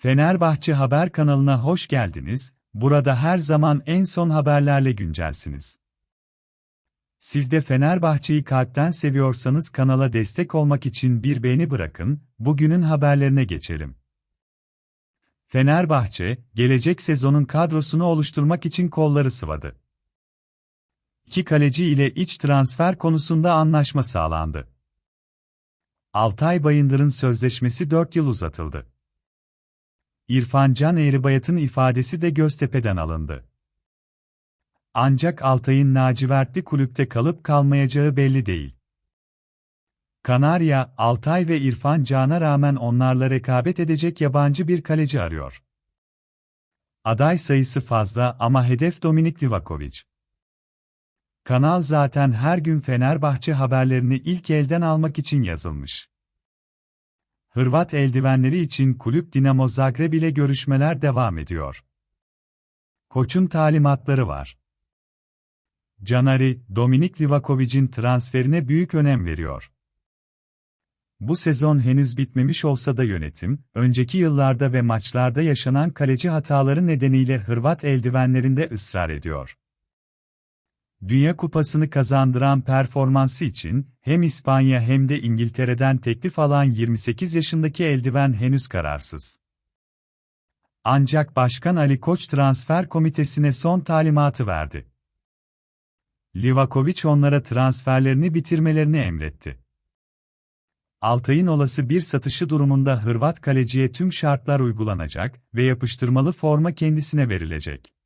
Fenerbahçe Haber kanalına hoş geldiniz. Burada her zaman en son haberlerle güncelsiniz. Siz de Fenerbahçe'yi kalpten seviyorsanız kanala destek olmak için bir beğeni bırakın. Bugünün haberlerine geçelim. Fenerbahçe, gelecek sezonun kadrosunu oluşturmak için kolları sıvadı. İki kaleci ile iç transfer konusunda anlaşma sağlandı. Altay Bayındır'ın sözleşmesi 4 yıl uzatıldı. İrfan Can Eğribayat'ın ifadesi de Göztepe'den alındı. Ancak Altay'ın lacivertli kulüpte kalıp kalmayacağı belli değil. Kanarya, Altay ve İrfan Can'a rağmen onlarla rekabet edecek yabancı bir kaleci arıyor. Aday sayısı fazla ama hedef Dominik Livakovic. Kanal zaten her gün Fenerbahçe haberlerini ilk elden almak için yazılmış. Hırvat eldivenleri için kulüp Dinamo Zagreb ile görüşmeler devam ediyor. Koç'un talimatları var. Canari, Dominik Livakovic'in transferine büyük önem veriyor. Bu sezon henüz bitmemiş olsa da yönetim, önceki yıllarda ve maçlarda yaşanan kaleci hataları nedeniyle Hırvat eldivenlerinde ısrar ediyor. Dünya Kupası'nı kazandıran performansı için hem İspanya hem de İngiltere'den teklif alan 28 yaşındaki eldiven henüz kararsız. Ancak Başkan Ali Koç transfer komitesine son talimatı verdi. Livakovic onlara transferlerini bitirmelerini emretti. Altay'ın olası bir satışı durumunda Hırvat kaleciye tüm şartlar uygulanacak ve yapıştırmalı forma kendisine verilecek.